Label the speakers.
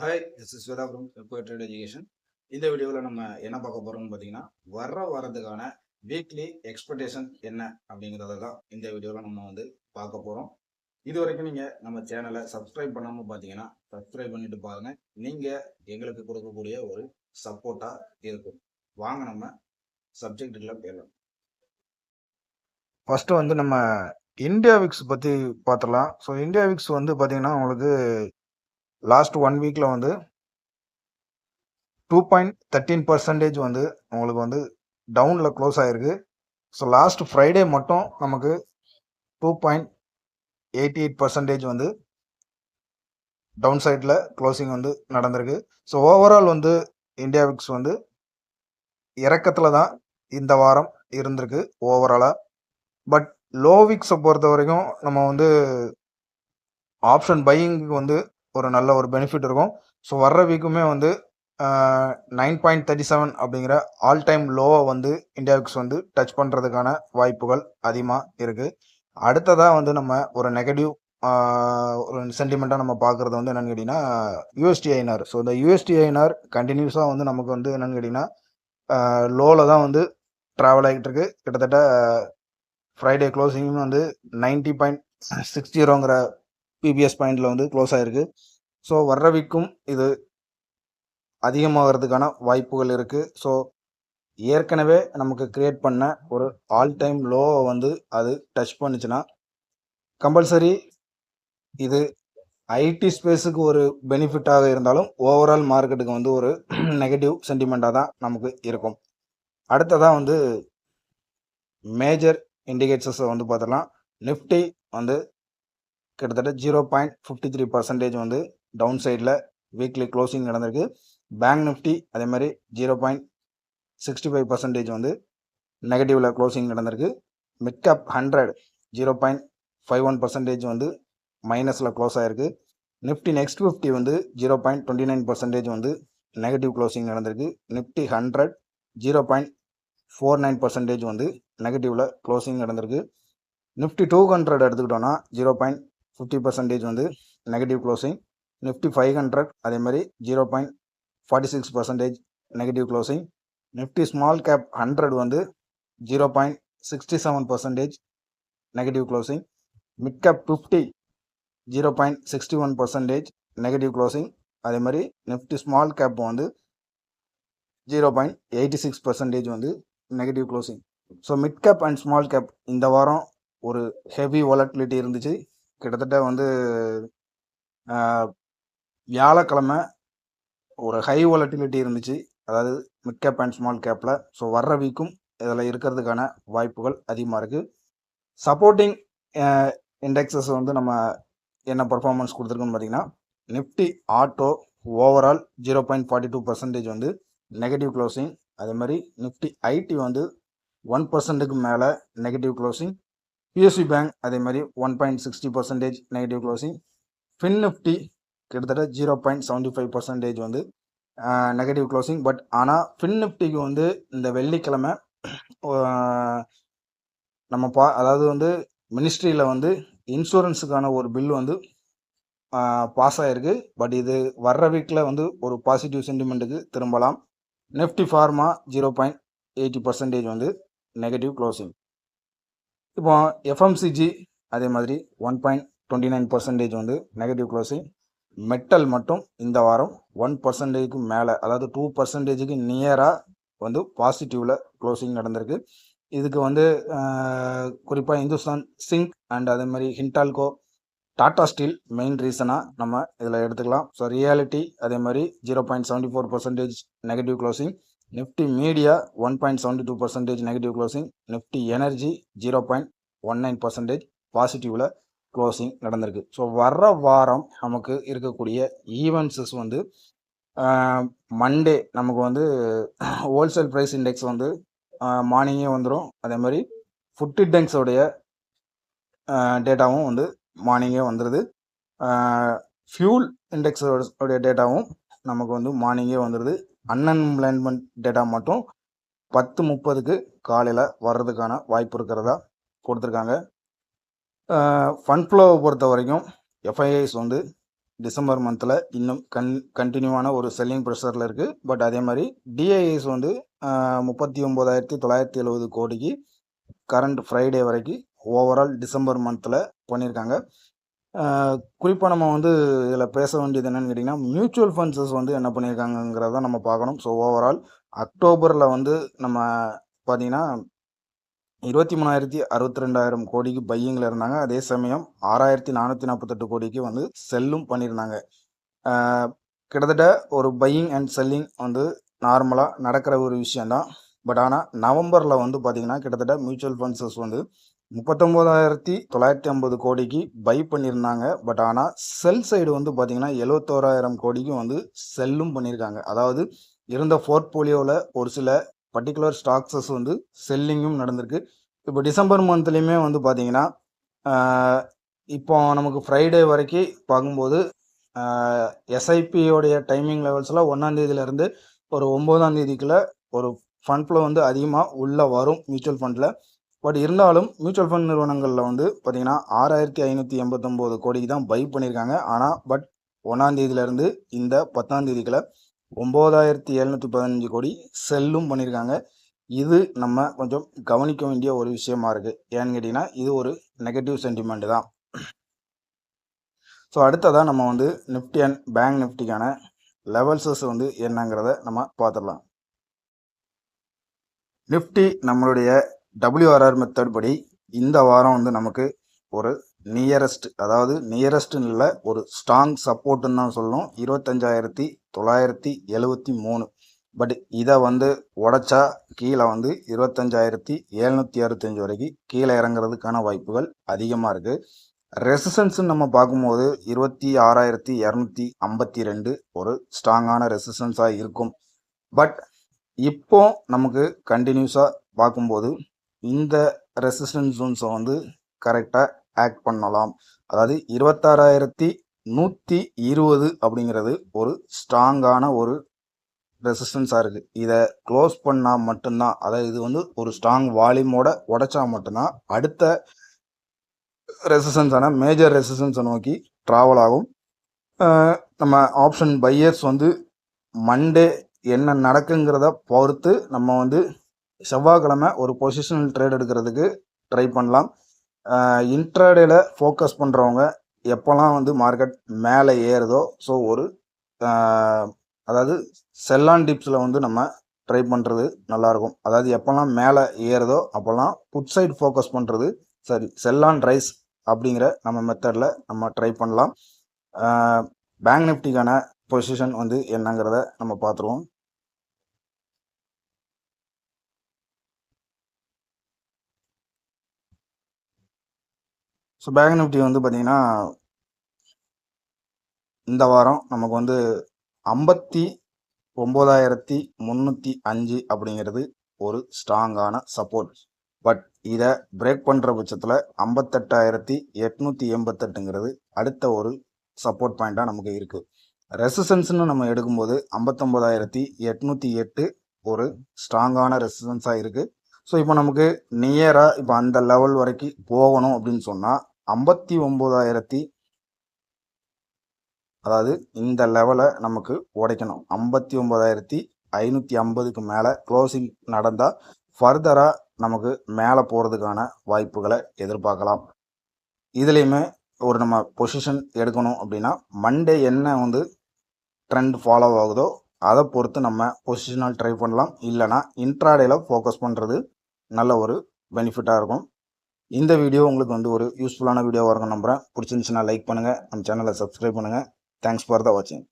Speaker 1: Hi this is Vedapuram trade education இந்த வீடியோவில் நம்ம என்ன பார்க்க போகிறோம்னு பார்த்தீங்கன்னா வர்ற வாரத்துக்கான வீக்லி எக்ஸ்பெக்டேஷன் என்ன அப்படிங்கிறத தான் இந்த வீடியோவில் நம்ம வந்து பார்க்க போகிறோம் இது வரைக்கும் நீங்கள் நம்ம சேனலை சப்ஸ்கிரைப் பண்ணாமல் பார்த்தீங்கன்னா சப்ஸ்கிரைப் பண்ணிட்டு பாருங்கள் நீங்கள் எங்களுக்கு கொடுக்கக்கூடிய ஒரு சப்போர்ட்டாக இருக்கும். வாங்க நம்ம சப்ஜெக்டுக்குள்ள போயிடலாம்.
Speaker 2: ஃபஸ்ட்டு வந்து நம்ம இந்தியா விக்ஸ் பற்றி பார்த்துடலாம். ஸோ இந்தியா விக்ஸ் வந்து பார்த்தீங்கன்னா உங்களுக்கு லாஸ்ட் ஒன் வீக்கில் வந்து டூ பாயிண்ட் தேர்ட்டீன் பர்சன்டேஜ் வந்து உங்களுக்கு வந்து டவுனில் க்ளோஸ் ஆகிருக்கு ஸோ லாஸ்ட் ஃப்ரைடே மட்டும் நமக்கு two point eighty eight percentage வந்து டவுன் சைடில் க்ளோசிங் வந்து நடந்திருக்கு. ஸோ ஓவரால் வந்து இந்தியா விக்ஸ் வந்து இறக்கத்தில் தான் இந்த வாரம் இருந்திருக்கு ஓவராலாக பட் லோ விக்ஸை பொறுத்த வரைக்கும் நம்ம வந்து ஆப்ஷன் பையிங்க்கு வந்து ஒரு நல்ல ஒரு பெனிஃபிட் இருக்கும். ஸோ வர்ற வீக்குமே வந்து நைன் பாயிண்ட் தேர்ட்டி செவன் அப்படிங்கிற ஆல் டைம் லோவை வந்து இந்தியாவுக்கு வந்து டச் பண்ணுறதுக்கான வாய்ப்புகள் அதிகமாக இருக்குது அடுத்ததாக வந்து நம்ம ஒரு நெகட்டிவ் ஒரு சென்டிமெண்ட்டாக நம்ம பார்க்குறது வந்து என்னென்னு கேட்டிங்கன்னா யூஎஸ்டி ஐநார் ஸோ இந்த யூஎஸ்டி ஐநார் கண்டினியூஸாக வந்து நமக்கு வந்து என்னென்னு கேட்டிங்கன்னா லோவில் தான் வந்து ட்ராவல் ஆகிட்டு இருக்கு. கிட்டத்தட்ட ஃப்ரைடே க்ளோசிங்கும் வந்து நைன்ட்டி பாயிண்ட் சிக்ஸ் ஜீரோங்கிற பிபிஎஸ் பாயிண்டில் வந்து க்ளோஸ் ஆகிருக்கு ஸோ வர்ற வீக்கும் இது அதிகமாகிறதுக்கான வாய்ப்புகள் இருக்குது ஸோ ஏற்கனவே நமக்கு க்ரியேட் பண்ண ஒரு ஆல் டைம் லோவை வந்து அது டச் பண்ணுச்சுன்னா கம்பல்சரி இது ஐடி ஸ்பேஸுக்கு ஒரு பெனிஃபிட்டாக இருந்தாலும் ஓவரால் மார்க்கெட்டுக்கு வந்து ஒரு நெகட்டிவ் சென்டிமெண்ட்டாக தான் நமக்கு இருக்கும். அடுத்ததாக வந்து மேஜர் இண்டிகேட்டர்ஸை வந்து பார்த்துடலாம் நிஃப்டி வந்து கிட்டத்தட்ட zero point fifty three percentage வந்து டவுன் சைடில் வீக்லி க்ளோசிங் நடந்திருக்கு. பேங்க் நிஃப்டி அதே மாதிரி zero point sixty five percentage வந்து நெகட்டிவில் க்ளோசிங் நடந்திருக்கு. Mid cap hundred zero point five one percentage வந்து மைனஸில் க்ளோஸ் ஆகிருக்கு நிஃப்டி நெக்ஸ்ட் ஃபிஃப்டி வந்து zero point twenty nine percentage வந்து நெகட்டிவ் க்ளோசிங் நடந்திருக்கு. Nifty hundred zero point four nine percentage வந்து நெகட்டிவில் க்ளோசிங் நடந்திருக்கு. நிஃப்டி டூ ஹண்ட்ரட் எடுத்துக்கிட்டோன்னா ஜீரோ பாயிண்ட் ஃபிஃப்டி பர்சன்டேஜ் வந்து negative closing Nifty five hundred அதே மாதிரி zero point forty six percentage negative closing Nifty small cap hundred வந்து zero point sixty seven percentage negative closing mid cap fifty zero point sixty one percentage negative closing அதே மாதிரி Nifty small cap வந்து zero point eighty six percentage வந்து negative closing so mid cap and small cap இந்த வாரம் ஒரு heavy volatility இருந்துச்சு. கிட்டத்தட்ட வந்து வியாழக்கிழமை ஒரு ஹை வாலட்டிலிட்டி இருந்துச்சு. அதாவது மிட் கேப் அண்ட் ஸ்மால் கேப்பில் ஸோ வர்ற வீக்கும் இதில் இருக்கிறதுக்கான வாய்ப்புகள் அதிகமாக இருக்குது சப்போர்ட்டிங் இண்டெக்ஸஸ் வந்து நம்ம என்ன பர்ஃபார்மன்ஸ் கொடுத்துருக்கோன்னு பார்த்தீங்கன்னா Nifty auto overall zero point forty two percentage வந்து நெகட்டிவ் க்ளோசிங் அதே மாதிரி நிஃப்டி ஐடி வந்து ஒன் பர்சன்ட்டுக்கு மேலே நெகட்டிவ் க்ளோசிங் பிஎஸ்சி பேங்க் அதே மாதிரி one point sixty percentage negative closing fin Nifty கிட்டத்தட்ட zero point seventy five percentage வந்து நெகட்டிவ் க்ளோசிங் பட் ஆனால் ஃபின் நிஃப்டிக்கு வந்து இந்த வெள்ளிக்கிழமை நம்ம பா அதாவது வந்து மினிஸ்ட்ரியில் வந்து இன்சூரன்ஸுக்கான ஒரு பில் வந்து பாஸ் ஆகிருக்கு பட் இது வர்ற வீக்கில் வந்து ஒரு பாசிட்டிவ் சென்டிமெண்ட்டுக்கு திரும்பலாம். Nifty pharma zero point eighty percentage வந்து நெகட்டிவ் க்ளோசிங் இப்போ எஃப்எம்சிஜி அதே மாதிரி one point twenty nine percentage வந்து நெகட்டிவ் க்ளோசிங் மெட்டல் மட்டும் இந்த வாரம் ஒன் பர்சன்டேஜுக்கு மேலே அதாவது டூ பர்சன்டேஜுக்கு நியராக வந்து பாசிட்டிவில் க்ளோசிங் நடந்திருக்கு. இதுக்கு வந்து குறிப்பாக இந்துஸ்தான் சிங்க் அண்ட் அதே மாதிரி ஹிண்டால்கோ டாடா ஸ்டீல் மெயின் ரீசனாக நம்ம இதில் எடுத்துக்கலாம். ஸோ ரியாலிட்டி அதே மாதிரி zero point seventy four percentage negative closing Nifty media one point seventy two percentage negative closing Nifty energy zero point one nine percentage பாசிட்டிவில் closing நடந்திருக்கு. ஸோ வர்ற வாரம் நமக்கு இருக்கக்கூடிய ஈவெண்ட்ஸஸ் வந்து மண்டே நமக்கு வந்து ஹோல்சேல் ப்ரைஸ் இண்டெக்ஸ் வந்து மார்னிங்கே வந்துடும் அதே மாதிரி ஃபுட் இண்டெக்ஸோடைய டேட்டாவும் வந்து மார்னிங்கே வந்துடுது ஃபியூல் இண்டெக்ஸோடைய டேட்டாவும் நமக்கு வந்து மார்னிங்கே வந்துடுது அன்எம்ப்ளாய்மெண்ட் டேட்டா மட்டும் பத்து முப்பதுக்கு காலையில் வர்றதுக்கான வாய்ப்பு இருக்கிறதா கொடுத்துருக்காங்க. ஃபண்ட் ஃப்ளோவை பொறுத்த வரைக்கும் எஃப்ஐஐஸ் வந்து டிசம்பர் மந்தில் இன்னும் கன் கண்டினியூவான ஒரு செல்லிங் ப்ரெஷரில் இருக்குது பட் அதே மாதிரி டிஐஎஸ் வந்து முப்பத்தி ஒம்பதாயிரத்தி தொள்ளாயிரத்தி எழுபது கோடிக்கு கரண்ட் ஃப்ரைடே வரைக்கும் ஓவரால் டிசம்பர் மந்தில் பண்ணியிருக்காங்க. குறிப்பாக நம்ம வந்து இதில் பேச வேண்டியது என்னென்னு கேட்டிங்கன்னா மியூச்சுவல் ஃபண்ட்ஸஸ் வந்து என்ன பண்ணியிருக்காங்கங்கிறத நம்ம பார்க்கணும். ஸோ ஓவரால் அக்டோபரில் வந்து நம்ம பார்த்திங்கன்னா இருபத்தி மூணாயிரத்தி அறுபத்தி ரெண்டாயிரம் கோடிக்கு பையிங்கில் இருந்தாங்க. அதே சமயம் ஆறாயிரத்தி நானூற்றி நாற்பத்தெட்டு கோடிக்கு வந்து செல்லும் பண்ணியிருந்தாங்க கிட்டத்தட்ட ஒரு பையிங் அண்ட் செல்லிங் வந்து நார்மலாக நடக்கிற ஒரு விஷயந்தான் பட் ஆனால் நவம்பரில் வந்து பார்த்திங்கன்னா கிட்டத்தட்ட மியூச்சுவல் ஃபண்ட்ஸஸ் வந்து முப்பத்தொம்போதாயிரத்தி தொள்ளாயிரத்தி ஐம்பது கோடிக்கு பை பண்ணியிருந்தாங்க. பட் ஆனால் செல் சைடு வந்து பார்த்தீங்கன்னா எழுவத்தோராயிரம் கோடிக்கும் வந்து செல்லும் பண்ணியிருக்காங்க. அதாவது இருந்த போர்ட்போலியோவில் ஒரு சில பர்டிகுலர் ஸ்டாக்ஸஸ் வந்து செல்லிங்கும் நடந்திருக்கு. இப்போ டிசம்பர் மந்த்லேயுமே வந்து பார்த்தீங்கன்னா இப்போ நமக்கு ஃப்ரைடே வரைக்கும் பார்க்கும்போது எஸ்ஐபியோடைய டைமிங் லெவல்ஸில் ஒன்றாந்தேதியிலேருந்து ஒரு ஒம்போதாம் தேதிக்குள்ளே ஒரு ஃபண்ட் ஃப்ளோ வந்து அதிகமாக உள்ளே வரும் மியூச்சுவல் ஃபண்டில் பட் இருந்தாலும் மியூச்சுவல் ஃபண்ட் நிறுவனங்களில் வந்து பார்த்தீங்கன்னா ஆறாயிரத்தி ஐநூற்றி எண்பத்தொம்போது கோடிக்கு தான் பை பண்ணியிருக்காங்க. ஆனால் பட் ஒன்றாந்தேதியிலேருந்து இந்த பத்தாந்தேதிக்குள்ள ஒம்பதாயிரத்தி ஒம்போதாயிரத்தி எழுநூற்றி பதினஞ்சு கோடி செல்லும் பண்ணியிருக்காங்க. இது நம்ம கொஞ்சம் கவனிக்க வேண்டிய ஒரு விஷயமா இருக்குது ஏன்னு கேட்டிங்கன்னா இது ஒரு நெகட்டிவ் சென்டிமெண்ட் தான். ஸோ அடுத்ததாக நம்ம வந்து நிஃப்டி அண்ட் பேங்க் நிஃப்டிக்கான லெவல்ஸஸ் வந்து என்னங்கிறத நம்ம பார்த்துடலாம். நிஃப்டி நம்மளுடைய டபிள்யூஆர்ஆர் மெத்தட் படி இந்த வாரம் வந்து நமக்கு ஒரு நியரஸ்ட் அதாவது நியரஸ்ட்னு இல்லை ஒரு ஸ்ட்ராங் சப்போர்ட்டுன்னு தான் சொல்லணும். இருபத்தஞ்சாயிரத்தி தொள்ளாயிரத்தி எழுவத்தி மூணு. பட் இதை வந்து உடச்சா கீழே வந்து இருபத்தஞ்சாயிரத்தி எழுநூற்றி அறுபத்தஞ்சு வரைக்கும் கீழே இறங்குறதுக்கான வாய்ப்புகள் அதிகமாக இருக்குது ரெசிஸ்டன்ஸ்னு நம்ம பார்க்கும்போது இருபத்தி ஆறாயிரத்தி இரநூத்தி ஐம்பத்தி ரெண்டு ஒரு ஸ்ட்ராங்கான ரெசிஸ்டன்ஸாக இருக்கும். பட் இப்போ நமக்கு கண்டினியூஸாக பார்க்கும்போது இந்த ரெசிஸ்டன்ஸ் ஜோன்ஸை வந்து கரெக்டாக ஆக்ட் பண்ணலாம். அதாவது இருபத்தாறாயிரத்தி நூற்றி இருபது அப்படிங்கிறது ஒரு ஸ்ட்ராங்கான ஒரு ரெசிஸ்டன்ஸாக இருக்குது இதை க்ளோஸ் பண்ணால் மட்டும்தான் அதாவது இது வந்து ஒரு ஸ்ட்ராங் வால்யூமோட உடைச்சா மட்டும்தான் அடுத்த ரெசிஸ்டன்ஸான மேஜர் ரெசிஸ்டன்ஸை நோக்கி ட்ராவல் ஆகும். நம்ம ஆப்ஷன் பையர்ஸ் வந்து மண்டே என்ன நடக்குங்கிறத பொறுத்து நம்ம வந்து செவ்வாய்க்கிழமை ஒரு பொசிஷனல் ட்ரேட் எடுக்கிறதுக்கு ட்ரை பண்ணலாம். இன்ட்ராடேல ஃபோக்கஸ் பண்ணுறவங்க எப்போல்லாம் வந்து மார்க்கெட் மேலே ஏறுதோ ஸோ ஒரு அதாவது செல்லான் டிப்ஸில் வந்து நம்ம ட்ரை பண்ணுறது நல்லாயிருக்கும் அதாவது எப்போல்லாம் மேலே ஏறுதோ அப்போல்லாம் புட் சைடு ஃபோக்கஸ் பண்ணுறது சரி செல்லான் ரைஸ் அப்படிங்கிற நம்ம மெத்தடில் நம்ம ட்ரை பண்ணலாம். பேங்க் நிஃப்டிக்கான பொசிஷன் வந்து என்னங்கிறத நம்ம பார்த்துருவோம். ஸோ பேங்க் நிஃப்டி வந்து பார்த்தீங்கன்னா இந்த வாரம் நமக்கு வந்து ஐம்பத்தி ஒம்பதாயிரத்தி முந்நூற்றி அஞ்சு அப்படிங்கிறது ஒரு ஸ்ட்ராங்கான சப்போர்ட் பட் இதை பிரேக் பண்ணுற பட்சத்தில் ஐம்பத்தெட்டாயிரத்தி எட்நூற்றி எண்பத்தெட்டுங்கிறது அடுத்த ஒரு சப்போர்ட் பாயிண்ட்டாக நமக்கு இருக்குது ரெசிஸ்டன்ஸ்னு நம்ம எடுக்கும்போது ஐம்பத்தொம்பதாயிரத்தி எட்நூற்றி எட்டு ஒரு ஸ்ட்ராங்கான ரெசிஸ்டன்ஸாக இருக்குது ஸோ இப்போ நமக்கு நியராக இப்போ அந்த லெவல் வரைக்கும் போகணும் அப்படின்னு சொன்னால் ஐம்பத்தி ஒம்பதாயிரத்தி அதாவது இந்த லெவலை நமக்கு உடைக்கணும். ஐம்பத்தி ஒம்பதாயிரத்தி ஐநூற்றி ஐம்பதுக்கு மேலே க்ளோசிங் நடந்தால் ஃபர்தராக நமக்கு மேலே போகிறதுக்கான வாய்ப்புகளை எதிர்பார்க்கலாம். இதுலேயுமே ஒரு நம்ம பொசிஷன் எடுக்கணும் அப்படின்னா மண்டே என்ன வந்து ட்ரெண்ட் ஃபாலோ ஆகுதோ அதை பொறுத்து நம்ம பொசிஷனல் ட்ரை பண்ணலாம். இல்லைனா இன்ட்ராடேல ஃபோக்கஸ் பண்ணுறது நல்ல ஒரு பெனிஃபிட்டாக இருக்கும். இந்த வீடியோ உங்களுக்கு வந்து ஒரு யூஸ்ஃபுல்லான வீடியோவாக இருக்கும் நம்புகிறேன் பிடிச்சிருந்துச்சுன்னா லைக் பண்ணுங்கள் நம்ம சேனலை சப்ஸ்கிரைப் பண்ணுங்கள் தேங்க்ஸ் ஃபார் த வாட்சிங்